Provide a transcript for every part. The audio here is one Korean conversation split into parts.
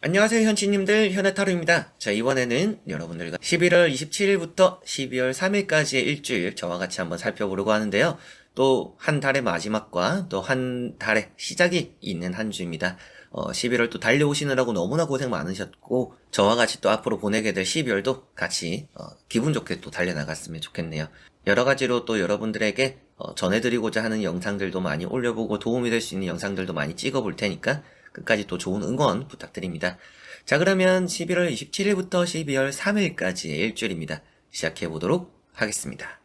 안녕하세요 현치님들 현해타루입니다. 자 이번에는 여러분들과 11월 27일부터 12월 3일까지의 일주일 저와 같이 한번 살펴보려고 하는데요. 또 한 달의 마지막과 또 한 달의 시작이 있는 한 주입니다. 어, 11월 또 달려오시느라고 너무나 고생 많으셨고 저와 같이 또 앞으로 보내게 될 12월도 같이 어, 기분 좋게 또 달려나갔으면 좋겠네요. 여러 가지로 또 여러분들에게 어, 전해드리고자 하는 영상들도 많이 올려보고 도움이 될 수 있는 영상들도 많이 찍어볼 테니까 끝까지 또 좋은 응원 부탁드립니다. 자, 그러면 11월 27일부터 12월 3일까지의 일주일입니다. 시작해 보도록 하겠습니다.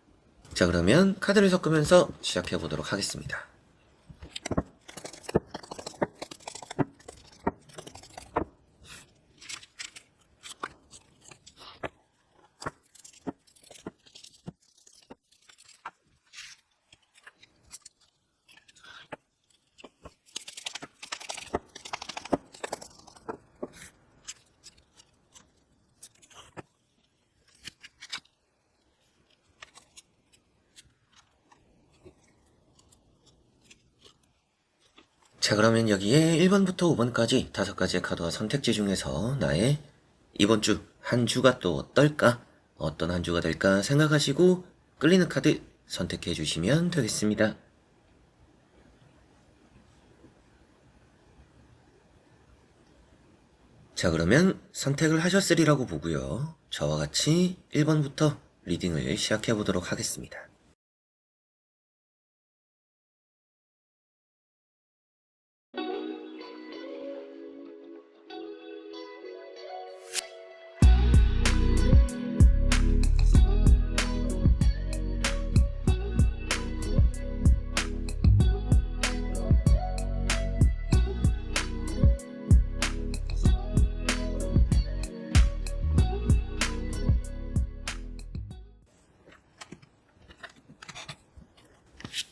자, 그러면 카드를 섞으면서 시작해 보도록 하겠습니다. 자, 그러면 여기에 1번부터 5번까지 다섯 가지의 카드와 선택지 중에서 나의 이번 주 한 주가 또 어떨까? 어떤 한 주가 될까 생각하시고 끌리는 카드 선택해 주시면 되겠습니다. 자, 그러면 선택을 하셨으리라고 보고요. 저와 같이 1번부터 리딩을 시작해 보도록 하겠습니다.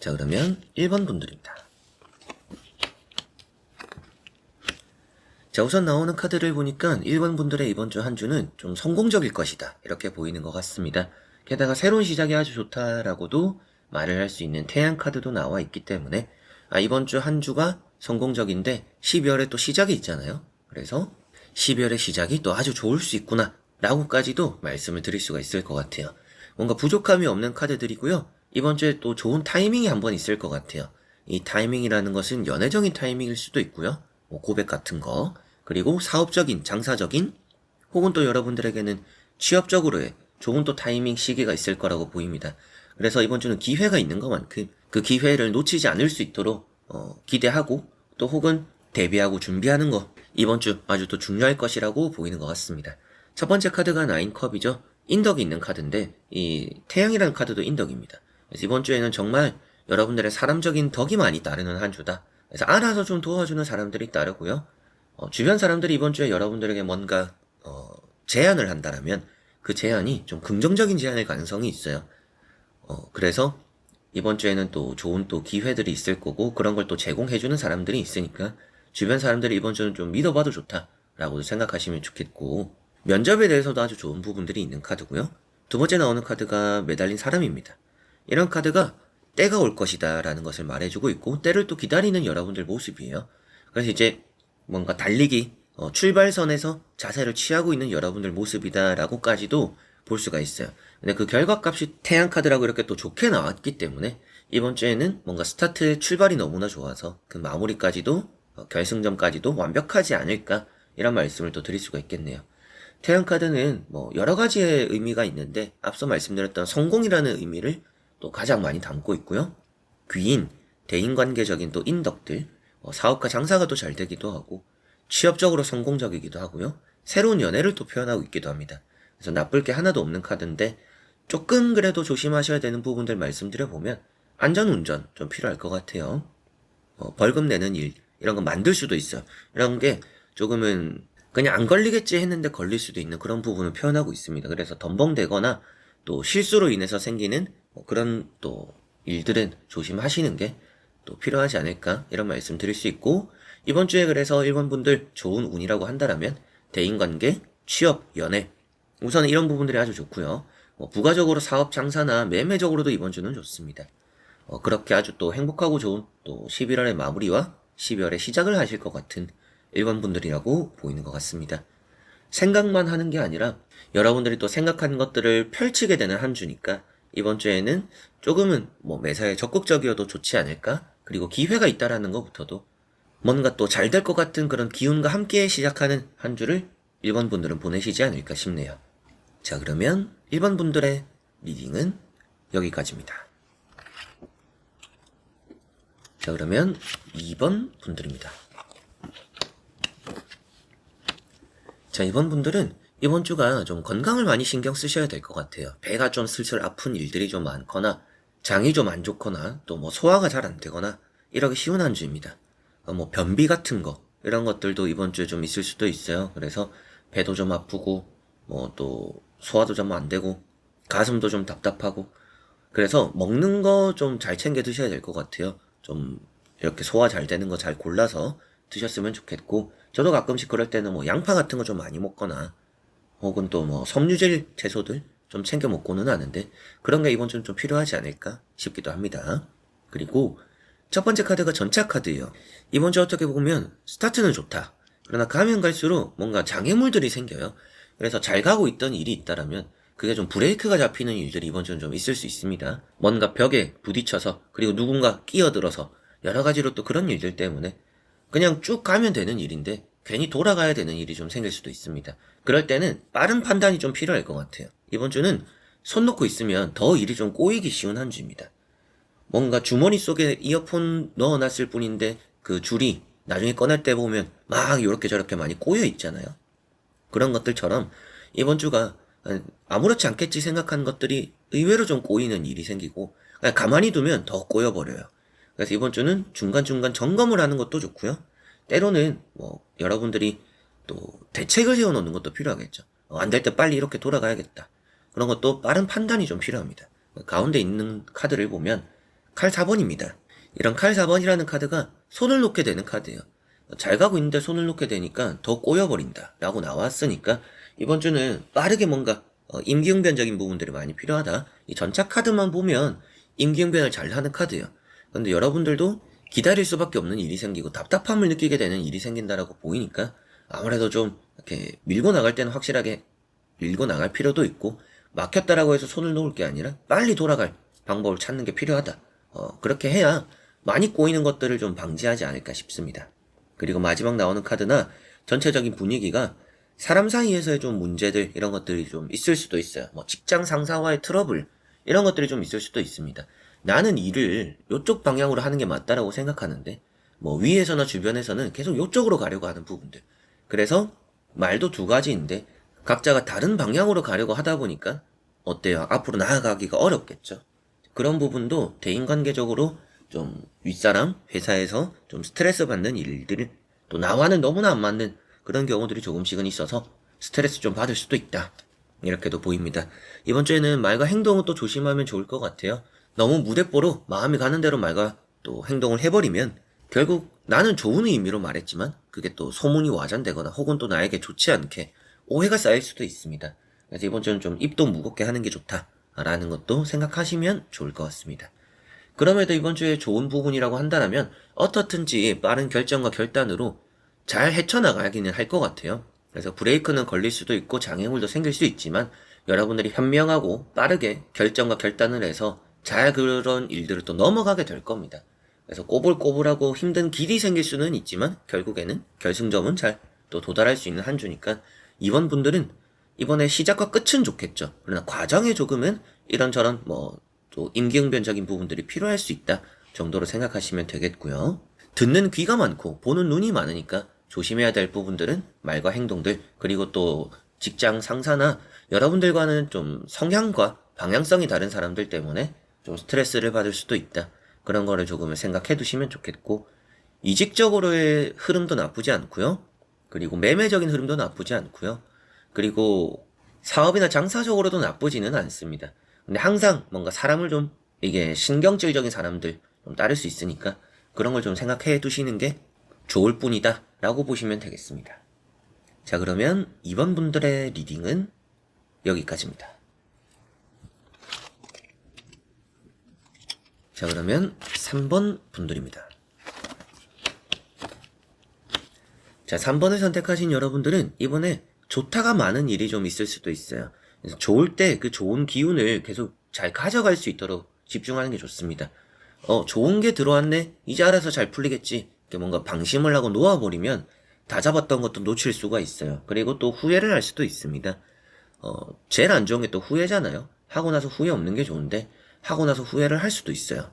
자, 그러면 1번 분들입니다. 자, 우선 나오는 카드를 보니까 1번 분들의 이번 주 한 주는 좀 성공적일 것이다. 이렇게 보이는 것 같습니다. 게다가 새로운 시작이 아주 좋다라고도 말을 할 수 있는 태양 카드도 나와 있기 때문에 아, 이번 주 한 주가 성공적인데 12월에 또 시작이 있잖아요. 그래서 12월의 시작이 또 아주 좋을 수 있구나. 라고까지도 말씀을 드릴 수가 있을 것 같아요. 뭔가 부족함이 없는 카드들이고요. 이번 주에 또 좋은 타이밍이 한 번 있을 것 같아요. 이 타이밍이라는 것은 연애적인 타이밍일 수도 있고요. 뭐 고백 같은 거. 그리고 사업적인, 장사적인, 혹은 또 여러분들에게는 취업적으로의 좋은 또 타이밍 시기가 있을 거라고 보입니다. 그래서 이번 주는 기회가 있는 것만큼 그 기회를 놓치지 않을 수 있도록 어, 기대하고 또 혹은 대비하고 준비하는 거 이번 주 아주 또 중요할 것이라고 보이는 것 같습니다. 첫 번째 카드가 나인컵이죠. 인덕이 있는 카드인데 이 태양이라는 카드도 인덕입니다. 그래서 이번 주에는 정말 여러분들의 사람적인 덕이 많이 따르는 한 주다. 그래서 알아서 좀 도와주는 사람들이 따르고요. 어, 주변 사람들이 이번 주에 여러분들에게 뭔가 어, 제안을 한다라면 그 제안이 좀 긍정적인 제안일 가능성이 있어요. 어, 그래서 이번 주에는 또 좋은 또 기회들이 있을 거고 그런 걸 또 제공해주는 사람들이 있으니까 주변 사람들이 이번 주는 좀 믿어봐도 좋다라고 생각하시면 좋겠고 면접에 대해서도 아주 좋은 부분들이 있는 카드고요. 두 번째 나오는 카드가 매달린 사람입니다. 이런 카드가 때가 올 것이다 라는 것을 말해주고 있고 때를 또 기다리는 여러분들 모습이에요. 그래서 이제 뭔가 달리기 어, 출발선에서 자세를 취하고 있는 여러분들 모습이다 라고까지도 볼 수가 있어요. 근데 그 결과값이 태양 카드라고 이렇게 또 좋게 나왔기 때문에 이번 주에는 뭔가 스타트의 출발이 너무나 좋아서 그 마무리까지도 어, 결승점까지도 완벽하지 않을까 이런 말씀을 또 드릴 수가 있겠네요. 태양 카드는 뭐 여러 가지의 의미가 있는데 앞서 말씀드렸던 성공이라는 의미를 또 가장 많이 담고 있고요. 귀인, 대인관계적인 또 인덕들, 어, 사업과 장사가 또 잘 되기도 하고 취업적으로 성공적이기도 하고요. 새로운 연애를 또 표현하고 있기도 합니다. 그래서 나쁠 게 하나도 없는 카드인데 조금 그래도 조심하셔야 되는 부분들 말씀드려보면 안전운전 좀 필요할 것 같아요. 어, 벌금 내는 일 이런 거 만들 수도 있어요. 이런 게 조금은 그냥 안 걸리겠지 했는데 걸릴 수도 있는 그런 부분을 표현하고 있습니다. 그래서 덤벙대거나 또 실수로 인해서 생기는 뭐 그런 또 일들은 조심하시는 게 또 필요하지 않을까 이런 말씀 드릴 수 있고 이번 주에 그래서 일본 분들 좋은 운이라고 한다라면 대인관계, 취업, 연애 우선은 이런 부분들이 아주 좋고요. 뭐 부가적으로 사업 장사나 매매적으로도 이번 주는 좋습니다. 어, 그렇게 아주 또 행복하고 좋은 또 11월의 마무리와 12월의 시작을 하실 것 같은 1번 분들이라고 보이는 것 같습니다. 생각만 하는 게 아니라 여러분들이 또 생각한 것들을 펼치게 되는 한 주니까 이번 주에는 조금은 뭐 매사에 적극적이어도 좋지 않을까? 그리고 기회가 있다라는 것부터도 뭔가 또 잘 될 것 같은 그런 기운과 함께 시작하는 한 주를 1번 분들은 보내시지 않을까 싶네요. 자, 그러면 1번 분들의 리딩은 여기까지입니다. 자, 그러면 2번 분들입니다. 자, 이번 분들은 이번 주가 좀 건강을 많이 신경 쓰셔야 될 것 같아요. 배가 좀 슬슬 아픈 일들이 좀 많거나, 장이 좀 안 좋거나, 또 뭐 소화가 잘 안 되거나, 이러기 쉬운 한 주입니다. 어, 뭐 변비 같은 거, 이런 것들도 이번 주에 좀 있을 수도 있어요. 그래서 배도 좀 아프고, 뭐 또 소화도 좀 안 되고, 가슴도 좀 답답하고, 그래서 먹는 거 좀 잘 챙겨 드셔야 될 것 같아요. 좀 이렇게 소화 잘 되는 거 잘 골라서 드셨으면 좋겠고, 저도 가끔씩 그럴 때는 뭐 양파 같은 거 좀 많이 먹거나, 혹은 또 뭐 섬유질 채소들 좀 챙겨 먹고는 하는데, 그런 게 이번 주는 좀 필요하지 않을까 싶기도 합니다. 그리고 첫 번째 카드가 전차 카드예요. 이번 주 어떻게 보면 스타트는 좋다. 그러나 가면 갈수록 뭔가 장애물들이 생겨요. 그래서 잘 가고 있던 일이 있다라면 그게 좀 브레이크가 잡히는 일들이 이번 주는 좀 있을 수 있습니다. 뭔가 벽에 부딪혀서 그리고 누군가 끼어들어서 여러 가지로 또 그런 일들 때문에 그냥 쭉 가면 되는 일인데 괜히 돌아가야 되는 일이 좀 생길 수도 있습니다. 그럴 때는 빠른 판단이 좀 필요할 것 같아요. 이번 주는 손 놓고 있으면 더 일이 좀 꼬이기 쉬운 한 주입니다. 뭔가 주머니 속에 이어폰 넣어놨을 뿐인데 그 줄이 나중에 꺼낼 때 보면 막 이렇게 저렇게 많이 꼬여 있잖아요. 그런 것들처럼 이번 주가 아무렇지 않겠지 생각한 것들이 의외로 좀 꼬이는 일이 생기고 가만히 두면 더 꼬여버려요. 그래서 이번 주는 중간중간 점검을 하는 것도 좋고요. 때로는 뭐 여러분들이 또 대책을 세워놓는 것도 필요하겠죠. 어, 안될 때 빨리 이렇게 돌아가야겠다. 그런 것도 빠른 판단이 좀 필요합니다. 가운데 있는 카드를 보면 칼 4번입니다. 이런 칼 4번이라는 카드가 손을 놓게 되는 카드예요. 잘 가고 있는데 손을 놓게 되니까 더 꼬여버린다. 라고 나왔으니까 이번 주는 빠르게 뭔가 어, 임기응변적인 부분들이 많이 필요하다. 이 전차 카드만 보면 임기응변을 잘 하는 카드예요. 근데 여러분들도 기다릴 수밖에 없는 일이 생기고 답답함을 느끼게 되는 일이 생긴다라고 보이니까 아무래도 좀 이렇게 밀고 나갈 때는 확실하게 밀고 나갈 필요도 있고 막혔다라고 해서 손을 놓을 게 아니라 빨리 돌아갈 방법을 찾는 게 필요하다. 어, 그렇게 해야 많이 꼬이는 것들을 좀 방지하지 않을까 싶습니다. 그리고 마지막 나오는 카드나 전체적인 분위기가 사람 사이에서의 좀 문제들 이런 것들이 좀 있을 수도 있어요. 뭐 직장 상사와의 트러블 이런 것들이 좀 있을 수도 있습니다. 나는 일을 이쪽 방향으로 하는 게 맞다라고 생각하는데 뭐 위에서나 주변에서는 계속 이쪽으로 가려고 하는 부분들. 그래서 말도 두 가지인데 각자가 다른 방향으로 가려고 하다 보니까 어때요? 앞으로 나아가기가 어렵겠죠. 그런 부분도 대인관계적으로 좀 윗사람 회사에서 좀 스트레스 받는 일들 또 나와는 너무나 안 맞는 그런 경우들이 조금씩은 있어서 스트레스 좀 받을 수도 있다. 이렇게도 보입니다. 이번 주에는 말과 행동은 또 조심하면 좋을 것 같아요. 너무 무대뽀로 마음이 가는 대로 말과 또 행동을 해버리면 결국 나는 좋은 의미로 말했지만 그게 또 소문이 와전되거나 혹은 또 나에게 좋지 않게 오해가 쌓일 수도 있습니다. 그래서 이번 주는 좀 입도 무겁게 하는 게 좋다라는 것도 생각하시면 좋을 것 같습니다. 그럼에도 이번 주에 좋은 부분이라고 한다면 어떻든지 빠른 결정과 결단으로 잘 헤쳐나가기는 할 것 같아요. 그래서 브레이크는 걸릴 수도 있고 장애물도 생길 수 있지만 여러분들이 현명하고 빠르게 결정과 결단을 해서 잘 그런 일들을 또 넘어가게 될 겁니다. 그래서 꼬불꼬불하고 힘든 길이 생길 수는 있지만 결국에는 결승점은 잘 또 도달할 수 있는 한 주니까 이번 분들은 이번에 시작과 끝은 좋겠죠. 그러나 과정에 조금은 이런저런 뭐 또 임기응변적인 부분들이 필요할 수 있다 정도로 생각하시면 되겠고요. 듣는 귀가 많고 보는 눈이 많으니까 조심해야 될 부분들은 말과 행동들 그리고 또 직장 상사나 여러분들과는 좀 성향과 방향성이 다른 사람들 때문에 좀 스트레스를 받을 수도 있다. 그런 거를 조금 생각해 두시면 좋겠고 이직적으로의 흐름도 나쁘지 않고요. 그리고 매매적인 흐름도 나쁘지 않고요. 그리고 사업이나 장사적으로도 나쁘지는 않습니다. 근데 항상 뭔가 사람을 좀 이게 신경질적인 사람들 좀 따를 수 있으니까 그런 걸 좀 생각해 두시는 게 좋을 뿐이다 라고 보시면 되겠습니다. 자 그러면 이번 분들의 리딩은 여기까지입니다. 자, 그러면 3번 분들입니다. 자, 3번을 선택하신 여러분들은 이번에 좋다가 많은 일이 좀 있을 수도 있어요. 그래서 좋을 때 그 좋은 기운을 계속 잘 가져갈 수 있도록 집중하는 게 좋습니다. 어, 좋은 게 들어왔네? 이제 알아서 잘 풀리겠지. 이렇게 뭔가 방심을 하고 놓아버리면 다 잡았던 것도 놓칠 수가 있어요. 그리고 또 후회를 할 수도 있습니다. 어, 제일 안 좋은 게 또 후회잖아요. 하고 나서 후회 없는 게 좋은데, 하고 나서 후회를 할 수도 있어요.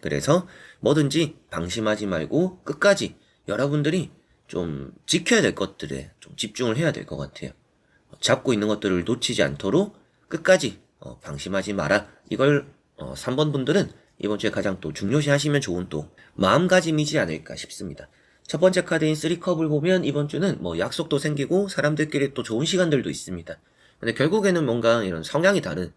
그래서 뭐든지 방심하지 말고 끝까지 여러분들이 좀 지켜야 될 것들에 좀 집중을 해야 될 것 같아요. 잡고 있는 것들을 놓치지 않도록 끝까지 어, 방심하지 마라. 이걸 어, 3번 분들은 이번 주에 가장 또 중요시 하시면 좋은 또 마음가짐이지 않을까 싶습니다. 첫 번째 카드인 3컵을 보면 이번 주는 뭐 약속도 생기고 사람들끼리 또 좋은 시간들도 있습니다. 근데 결국에는 뭔가 이런 성향이 다른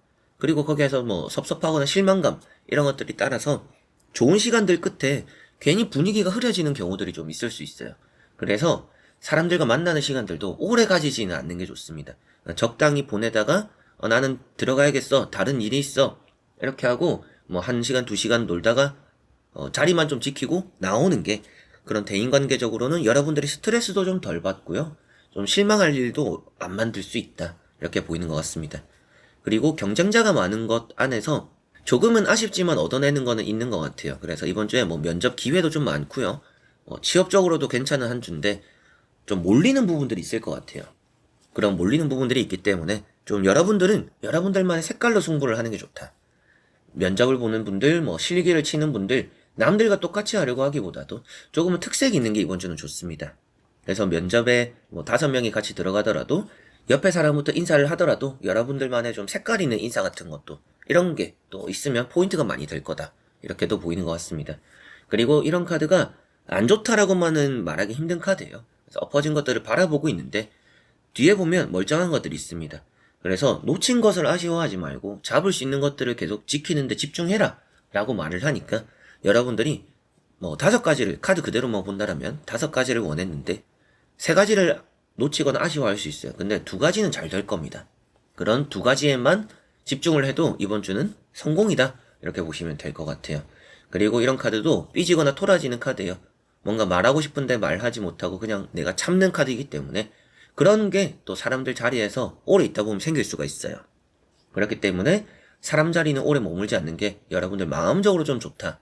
그리고 거기에서 뭐 섭섭하거나 실망감 이런 것들이 따라서 좋은 시간들 끝에 괜히 분위기가 흐려지는 경우들이 좀 있을 수 있어요. 그래서 사람들과 만나는 시간들도 오래 가지지는 않는 게 좋습니다. 적당히 보내다가 어, 나는 들어가야겠어. 다른 일이 있어. 이렇게 하고 뭐 한 시간 두 시간 놀다가 어, 자리만 좀 지키고 나오는 게 그런 대인관계적으로는 여러분들이 스트레스도 좀 덜 받고요. 좀 실망할 일도 안 만들 수 있다. 이렇게 보이는 것 같습니다. 그리고 경쟁자가 많은 것 안에서 조금은 아쉽지만 얻어내는 거는 있는 것 같아요. 그래서 이번 주에 뭐 면접 기회도 좀 많고요. 어, 취업적으로도 괜찮은 한 주인데 좀 몰리는 부분들이 있을 것 같아요. 그런 몰리는 부분들이 있기 때문에 좀 여러분들은 여러분들만의 색깔로 승부를 하는 게 좋다. 면접을 보는 분들, 뭐 실기를 치는 분들, 남들과 똑같이 하려고 하기보다도 조금은 특색이 있는 게 이번 주는 좋습니다. 그래서 면접에 뭐 다섯 명이 같이 들어가더라도 옆에 사람부터 인사를 하더라도 여러분들만의 좀 색깔 있는 인사 같은 것도 이런 게 또 있으면 포인트가 많이 될 거다. 이렇게도 보이는 것 같습니다. 그리고 이런 카드가 안 좋다라고만은 말하기 힘든 카드예요. 그래서 엎어진 것들을 바라보고 있는데 뒤에 보면 멀쩡한 것들이 있습니다. 그래서 놓친 것을 아쉬워하지 말고 잡을 수 있는 것들을 계속 지키는데 집중해라 라고 말을 하니까 여러분들이 뭐 다섯 가지를 카드 그대로만 본다라면 다섯 가지를 원했는데 세 가지를 놓치거나 아쉬워할 수 있어요. 근데 두 가지는 잘 될 겁니다. 그런 두 가지에만 집중을 해도 이번 주는 성공이다. 이렇게 보시면 될 것 같아요. 그리고 이런 카드도 삐지거나 토라지는 카드예요. 뭔가 말하고 싶은데 말하지 못하고 그냥 내가 참는 카드이기 때문에 그런 게 또 사람들 자리에서 오래 있다 보면 생길 수가 있어요. 그렇기 때문에 사람 자리는 오래 머물지 않는 게 여러분들 마음적으로 좀 좋다.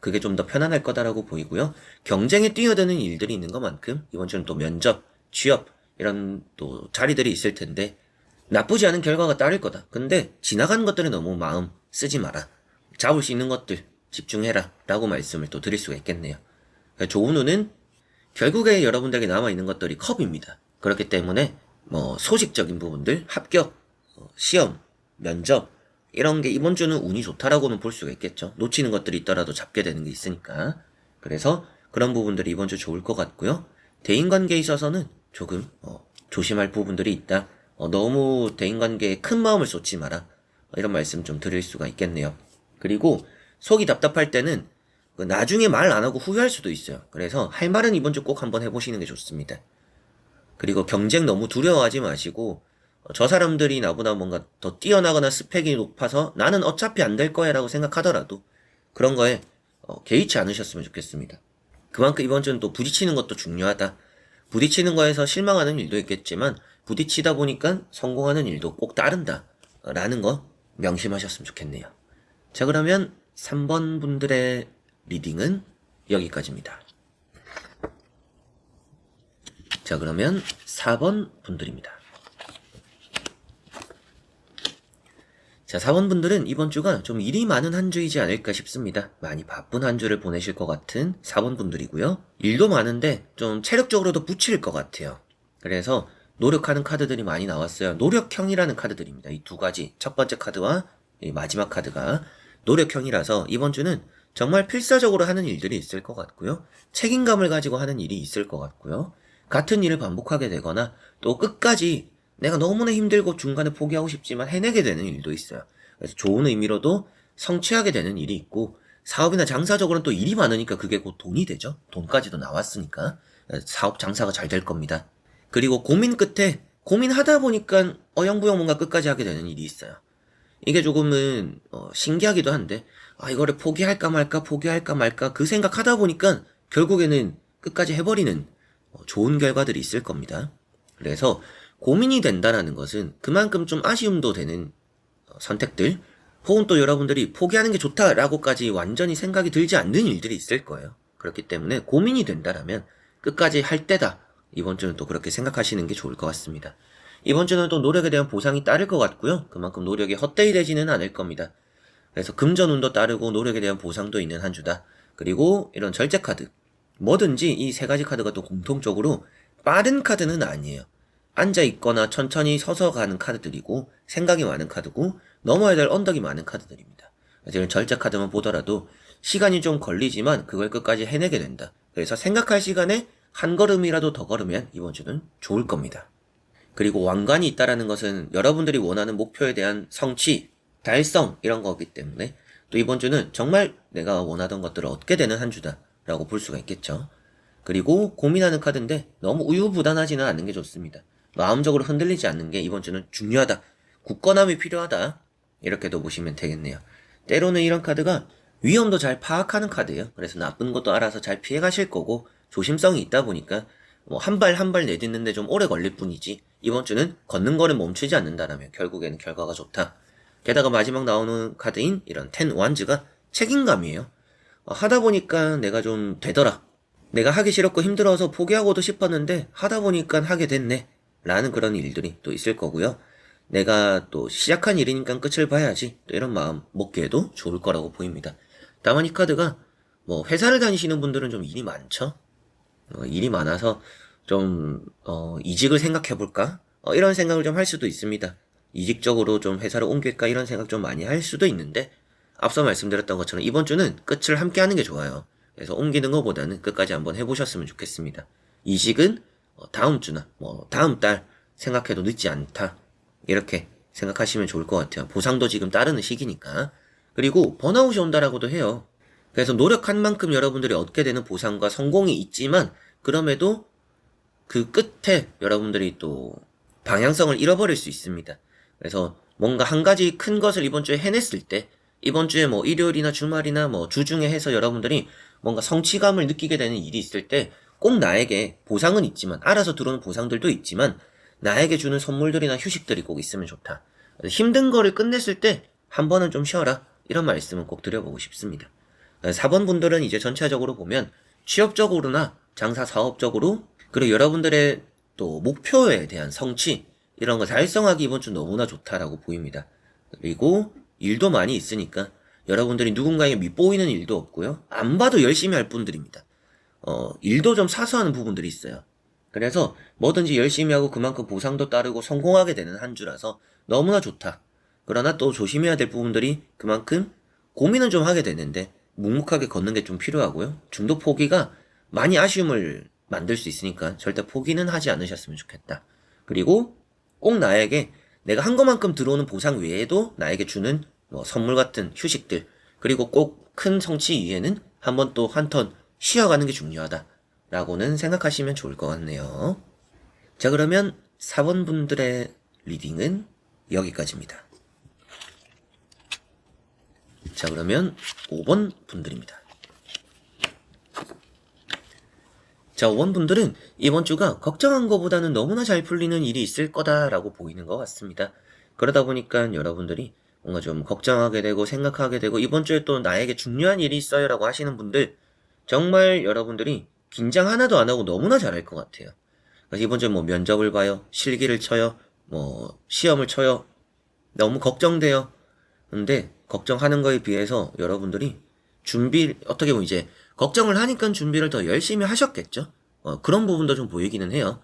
그게 좀 더 편안할 거다라고 보이고요. 경쟁에 뛰어드는 일들이 있는 것만큼 이번 주는 또 면접, 취업 이런 또 자리들이 있을 텐데 나쁘지 않은 결과가 따를 거다. 근데 지나가는 것들은 너무 마음 쓰지 마라. 잡을 수 있는 것들 집중해라. 라고 말씀을 또 드릴 수가 있겠네요. 그러니까 좋은 운은 결국에 여러분들에게 남아있는 것들이 컵입니다. 그렇기 때문에 뭐 소식적인 부분들, 합격, 어, 시험, 면접 이런 게 이번 주는 운이 좋다라고는 볼 수가 있겠죠. 놓치는 것들이 있더라도 잡게 되는 게 있으니까. 그래서 그런 부분들이 이번 주 좋을 것 같고요. 대인관계에 있어서는 조금 어, 조심할 부분들이 있다. 어, 너무 대인관계에 큰 마음을 쏟지 마라. 어, 이런 말씀 좀 드릴 수가 있겠네요. 그리고 속이 답답할 때는 그 나중에 말 안 하고 후회할 수도 있어요. 그래서 할 말은 이번 주 꼭 한번 해보시는 게 좋습니다. 그리고 경쟁 너무 두려워하지 마시고 어, 저 사람들이 나보다 뭔가 더 뛰어나거나 스펙이 높아서 나는 어차피 안 될 거야 라고 생각하더라도 그런 거에 어, 개의치 않으셨으면 좋겠습니다. 그만큼 이번 주는 또 부딪히는 것도 중요하다. 부딪히는 거에서 실망하는 일도 있겠지만 부딪히다 보니까 성공하는 일도 꼭 따른다. 라는 거 명심하셨으면 좋겠네요. 자, 그러면 3번 분들의 리딩은 여기까지입니다. 자, 그러면 4번 분들입니다. 자, 4번 분들은 이번 주가 좀 일이 많은 한 주이지 않을까 싶습니다. 많이 바쁜 한 주를 보내실 것 같은 4번 분들이고요. 일도 많은데 좀 체력적으로도 붙일 것 같아요. 그래서 노력하는 카드들이 많이 나왔어요. 노력형이라는 카드들입니다. 이 두 가지. 첫 번째 카드와 이 마지막 카드가 노력형이라서 이번 주는 정말 필사적으로 하는 일들이 있을 것 같고요. 책임감을 가지고 하는 일이 있을 것 같고요. 같은 일을 반복하게 되거나 또 끝까지 내가 너무나 힘들고 중간에 포기하고 싶지만 해내게 되는 일도 있어요. 그래서 좋은 의미로도 성취하게 되는 일이 있고 사업이나 장사적으로는 또 일이 많으니까 그게 곧 돈이 되죠. 돈까지도 나왔으니까 사업 장사가 잘 될 겁니다. 그리고 고민 끝에 고민하다 보니까 어영부영 뭔가 끝까지 하게 되는 일이 있어요. 이게 조금은 어, 신기하기도 한데 아, 이거를 포기할까 말까, 포기할까 말까, 그 생각하다 보니까 결국에는 끝까지 해버리는 어, 좋은 결과들이 있을 겁니다. 그래서 고민이 된다라는 것은 그만큼 좀 아쉬움도 되는 어, 선택들, 혹은 또 여러분들이 포기하는 게 좋다라고까지 완전히 생각이 들지 않는 일들이 있을 거예요. 그렇기 때문에 고민이 된다라면 끝까지 할 때다. 이번 주는 또 그렇게 생각하시는 게 좋을 것 같습니다. 이번 주는 또 노력에 대한 보상이 따를 것 같고요. 그만큼 노력이 헛되이 되지는 않을 겁니다. 그래서 금전운도 따르고 노력에 대한 보상도 있는 한 주다. 그리고 이런 절제 카드. 뭐든지 이 세 가지 카드가 또 공통적으로 빠른 카드는 아니에요. 앉아 있거나 천천히 서서 가는 카드들이고 생각이 많은 카드고 넘어야 될 언덕이 많은 카드들입니다. 이런 절제 카드만 보더라도 시간이 좀 걸리지만 그걸 끝까지 해내게 된다. 그래서 생각할 시간에 한 걸음이라도 더 걸으면 이번 주는 좋을 겁니다. 그리고 왕관이 있다라는 것은 여러분들이 원하는 목표에 대한 성취, 달성 이런 거기 때문에 또 이번 주는 정말 내가 원하던 것들을 얻게 되는 한 주다라고 볼 수가 있겠죠. 그리고 고민하는 카드인데 너무 우유부단하지는 않는 게 좋습니다. 마음적으로 흔들리지 않는 게 이번 주는 중요하다. 굳건함이 필요하다. 이렇게도 보시면 되겠네요. 때로는 이런 카드가 위험도 잘 파악하는 카드예요. 그래서 나쁜 것도 알아서 잘 피해 가실 거고 조심성이 있다 보니까 뭐 한 발 한 발 내딛는데 좀 오래 걸릴 뿐이지 이번 주는 걷는 거를 멈추지 않는다라면 결국에는 결과가 좋다. 게다가 마지막 나오는 카드인 이런 텐 완즈가 책임감이에요. 어, 하다 보니까 내가 좀 되더라. 내가 하기 싫었고 힘들어서 포기하고도 싶었는데 하다 보니까 하게 됐네. 라는 그런 일들이 또 있을 거고요. 내가 또 시작한 일이니까 끝을 봐야지. 또 이런 마음 먹기에도 좋을 거라고 보입니다. 다만 이 카드가 뭐 회사를 다니시는 분들은 좀 일이 많죠. 어, 일이 많아서 좀 어, 이직을 생각해 볼까? 어, 이런 생각을 좀 할 수도 있습니다. 이직적으로 좀 회사를 옮길까 이런 생각 좀 많이 할 수도 있는데 앞서 말씀드렸던 것처럼 이번 주는 끝을 함께 하는 게 좋아요. 그래서 옮기는 것보다는 끝까지 한번 해보셨으면 좋겠습니다. 이직은 어, 다음 주나 뭐 다음 달 생각해도 늦지 않다. 이렇게 생각하시면 좋을 것 같아요. 보상도 지금 따르는 시기니까. 그리고 번아웃이 온다라고도 해요. 그래서 노력한 만큼 여러분들이 얻게 되는 보상과 성공이 있지만 그럼에도 그 끝에 여러분들이 또 방향성을 잃어버릴 수 있습니다. 그래서 뭔가 한 가지 큰 것을 이번 주에 해냈을 때 이번 주에 뭐 일요일이나 주말이나 뭐 주중에 해서 여러분들이 뭔가 성취감을 느끼게 되는 일이 있을 때 꼭 나에게 보상은 있지만 알아서 들어오는 보상들도 있지만 나에게 주는 선물들이나 휴식들이 꼭 있으면 좋다. 힘든 거를 끝냈을 때 한 번은 좀 쉬어라. 이런 말씀은 꼭 드려보고 싶습니다. 4번 분들은 이제 전체적으로 보면 취업적으로나 장사 사업적으로 그리고 여러분들의 또 목표에 대한 성취 이런 거 달성하기 이번 주 너무나 좋다라고 보입니다. 그리고 일도 많이 있으니까 여러분들이 누군가에게 밉보이는 일도 없고요. 안 봐도 열심히 할 분들입니다. 어, 일도 좀 사소한 부분들이 있어요. 그래서 뭐든지 열심히 하고 그만큼 보상도 따르고 성공하게 되는 한 주라서 너무나 좋다. 그러나 또 조심해야 될 부분들이 그만큼 고민은 좀 하게 되는데 묵묵하게 걷는 게 좀 필요하고요. 중도 포기가 많이 아쉬움을 만들 수 있으니까 절대 포기는 하지 않으셨으면 좋겠다. 그리고 꼭 나에게 내가 한 것만큼 들어오는 보상 외에도 나에게 주는 뭐 선물 같은 휴식들 그리고 꼭 큰 성취 이후에는 한번 또 한 턴 쉬어가는 게 중요하다. 라고는 생각하시면 좋을 것 같네요. 자, 그러면 4번 분들의 리딩은 여기까지입니다. 자, 그러면 5번 분들입니다. 자, 5번 분들은 이번 주가 걱정한 것보다는 너무나 잘 풀리는 일이 있을 거다라고 보이는 것 같습니다. 그러다 보니까 여러분들이 뭔가 좀 걱정하게 되고 생각하게 되고 이번 주에 또 나에게 중요한 일이 있어요라고 하시는 분들 정말 여러분들이 긴장 하나도 안 하고 너무나 잘할 것 같아요. 그래서 이번 주에 뭐 면접을 봐요, 실기를 쳐요, 뭐 시험을 쳐요. 너무 걱정돼요. 근데 걱정하는 거에 비해서 여러분들이 준비 어떻게 보면 이제 걱정을 하니까 준비를 더 열심히 하셨겠죠. 어, 그런 부분도 좀 보이기는 해요.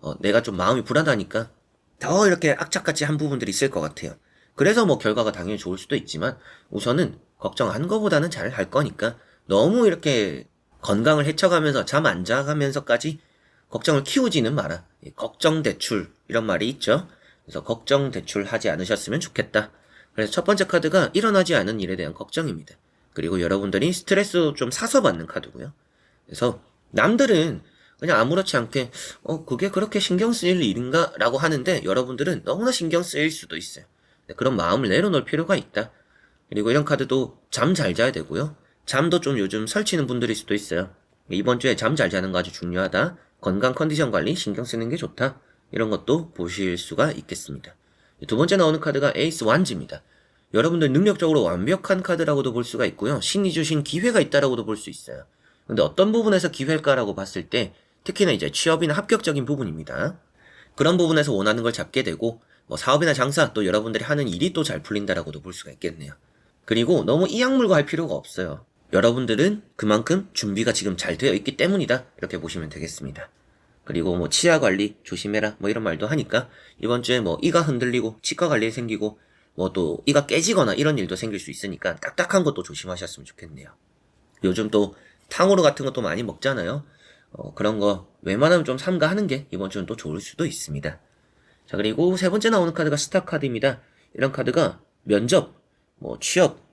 어, 내가 좀 마음이 불안하니까 더 이렇게 악착같이 한 부분들이 있을 것 같아요. 그래서 뭐 결과가 당연히 좋을 수도 있지만 우선은 걱정한 거보다는 잘 할 거니까 너무 이렇게 건강을 해쳐가면서 잠 안 자가면서까지 걱정을 키우지는 마라. 걱정 대출 이런 말이 있죠. 그래서 걱정 대출 하지 않으셨으면 좋겠다. 그래서 첫 번째 카드가 일어나지 않은 일에 대한 걱정입니다. 그리고 여러분들이 스트레스 좀 사서 받는 카드고요. 그래서 남들은 그냥 아무렇지 않게 어 그게 그렇게 신경 쓰일 일인가 라고 하는데 여러분들은 너무나 신경 쓰일 수도 있어요. 그런 마음을 내려놓을 필요가 있다. 그리고 이런 카드도 잠 잘 자야 되고요. 잠도 좀 요즘 설치는 분들일 수도 있어요. 이번 주에 잠 잘 자는 거 아주 중요하다. 건강 컨디션 관리 신경 쓰는 게 좋다. 이런 것도 보실 수가 있겠습니다. 두 번째 나오는 카드가 에이스 완지입니다. 여러분들 능력적으로 완벽한 카드라고도 볼 수가 있고요. 신이 주신 기회가 있다라고도 볼 수 있어요. 근데 어떤 부분에서 기회일까라고 봤을 때 특히나 이제 취업이나 합격적인 부분입니다. 그런 부분에서 원하는 걸 잡게 되고 뭐 사업이나 장사 또 여러분들이 하는 일이 또 잘 풀린다라고도 볼 수가 있겠네요. 그리고 너무 이악물고 할 필요가 없어요. 여러분들은 그만큼 준비가 지금 잘 되어 있기 때문이다. 이렇게 보시면 되겠습니다. 그리고 뭐 치아 관리 조심해라 뭐 이런 말도 하니까 이번 주에 뭐 이가 흔들리고 치과 관리 생기고 뭐 또 이가 깨지거나 이런 일도 생길 수 있으니까 딱딱한 것도 조심하셨으면 좋겠네요. 요즘 또 탕후루 같은 것도 많이 먹잖아요. 어, 그런 거 웬만하면 좀 삼가하는 게 이번 주는 또 좋을 수도 있습니다. 자 그리고 세 번째 나오는 카드가 스타 카드입니다. 이런 카드가 면접, 뭐 취업,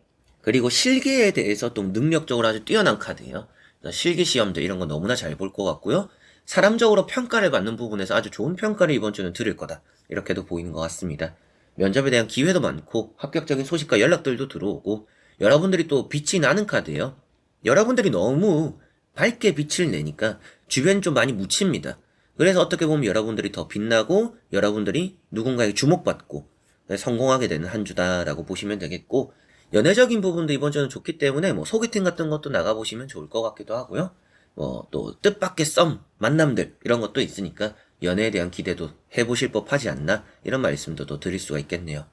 그리고 실기에 대해서 또 능력적으로 아주 뛰어난 카드예요. 실기 시험들 이런 거 너무나 잘 볼 것 같고요. 사람적으로 평가를 받는 부분에서 아주 좋은 평가를 이번 주는 들을 거다. 이렇게도 보이는 것 같습니다. 면접에 대한 기회도 많고 합격적인 소식과 연락들도 들어오고 여러분들이 또 빛이 나는 카드예요. 여러분들이 너무 밝게 빛을 내니까 주변이 좀 많이 묻힙니다. 그래서 어떻게 보면 여러분들이 더 빛나고 여러분들이 누군가에게 주목받고 성공하게 되는 한 주다라고 보시면 되겠고 연애적인 부분도 이번 주는 좋기 때문에 뭐 소개팅 같은 것도 나가보시면 좋을 것 같기도 하고요. 뭐 또 뜻밖의 썸, 만남들 이런 것도 있으니까 연애에 대한 기대도 해보실 법하지 않나 이런 말씀도 또 드릴 수가 있겠네요.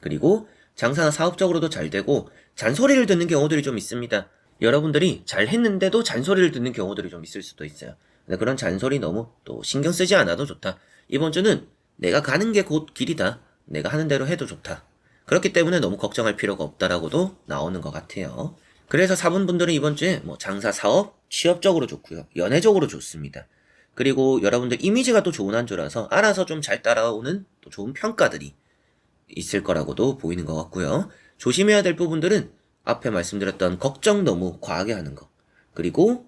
그리고 장사나 사업적으로도 잘 되고 잔소리를 듣는 경우들이 좀 있습니다. 여러분들이 잘 했는데도 잔소리를 듣는 경우들이 좀 있을 수도 있어요. 근데 그런 잔소리 너무 또 신경 쓰지 않아도 좋다. 이번 주는 내가 가는 게 곧 길이다. 내가 하는 대로 해도 좋다. 그렇기 때문에 너무 걱정할 필요가 없다라고도 나오는 것 같아요. 그래서 4분 분들은 이번 주에 뭐 장사, 사업, 취업적으로 좋고요. 연애적으로 좋습니다. 그리고 여러분들 이미지가 또 좋은 한 주라서 알아서 좀 잘 따라오는 또 좋은 평가들이 있을 거라고도 보이는 것 같고요. 조심해야 될 부분들은 앞에 말씀드렸던 걱정 너무 과하게 하는 거. 그리고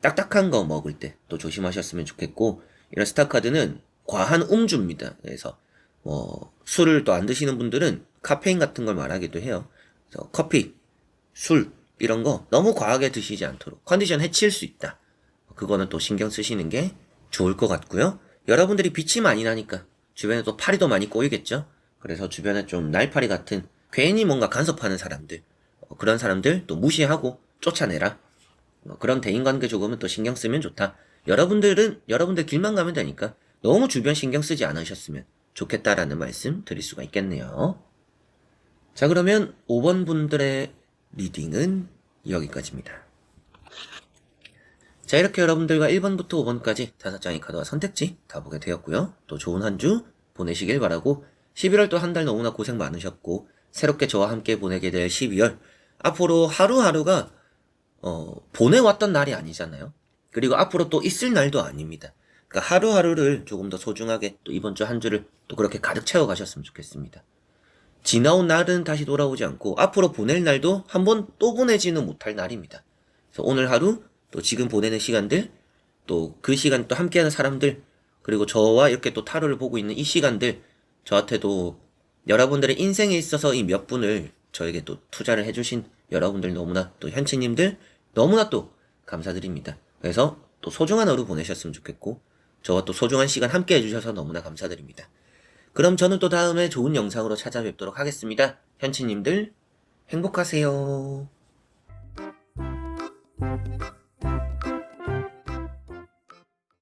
딱딱한 거 먹을 때 또 조심하셨으면 좋겠고 이런 스타카드는 과한 음주입니다. 그래서 뭐 술을 또 안 드시는 분들은 카페인 같은 걸 말하기도 해요. 그래서 커피, 술 이런 거 너무 과하게 드시지 않도록 컨디션 해칠 수 있다. 그거는 또 신경 쓰시는 게 좋을 것 같고요. 여러분들이 빛이 많이 나니까 주변에 또 파리도 많이 꼬이겠죠. 그래서 주변에 좀 날파리 같은 괜히 뭔가 간섭하는 사람들 어, 그런 사람들 또 무시하고 쫓아내라. 뭐 그런 대인관계 조금은 또 신경 쓰면 좋다. 여러분들은 여러분들 길만 가면 되니까 너무 주변 신경 쓰지 않으셨으면 좋겠다라는 말씀 드릴 수가 있겠네요. 자, 그러면 5번 분들의 리딩은 여기까지입니다. 자, 이렇게 여러분들과 1번부터 5번까지 다섯 장의 카드와 선택지 다 보게 되었고요. 또 좋은 한 주 보내시길 바라고 11월 또 한 달 너무나 고생 많으셨고 새롭게 저와 함께 보내게 될 12월 앞으로 하루하루가 어, 보내왔던 날이 아니잖아요. 그리고 앞으로 또 있을 날도 아닙니다. 그러니까 하루하루를 조금 더 소중하게 또 이번 주 한 주를 또 그렇게 가득 채워 가셨으면 좋겠습니다. 지나온 날은 다시 돌아오지 않고 앞으로 보낼 날도 한 번 또 보내지는 못할 날입니다. 그래서 오늘 하루 또 지금 보내는 시간들 또 그 시간 또 함께하는 사람들 그리고 저와 이렇게 또 타로를 보고 있는 이 시간들 저한테도 여러분들의 인생에 있어서 이 몇 분을 저에게 또 투자를 해주신 여러분들 너무나 또 현치님들 너무나 또 감사드립니다. 그래서 또 소중한 하루 보내셨으면 좋겠고 저와 또 소중한 시간 함께 해주셔서 너무나 감사드립니다. 그럼 저는 또 다음에 좋은 영상으로 찾아뵙도록 하겠습니다. 현치님들 행복하세요.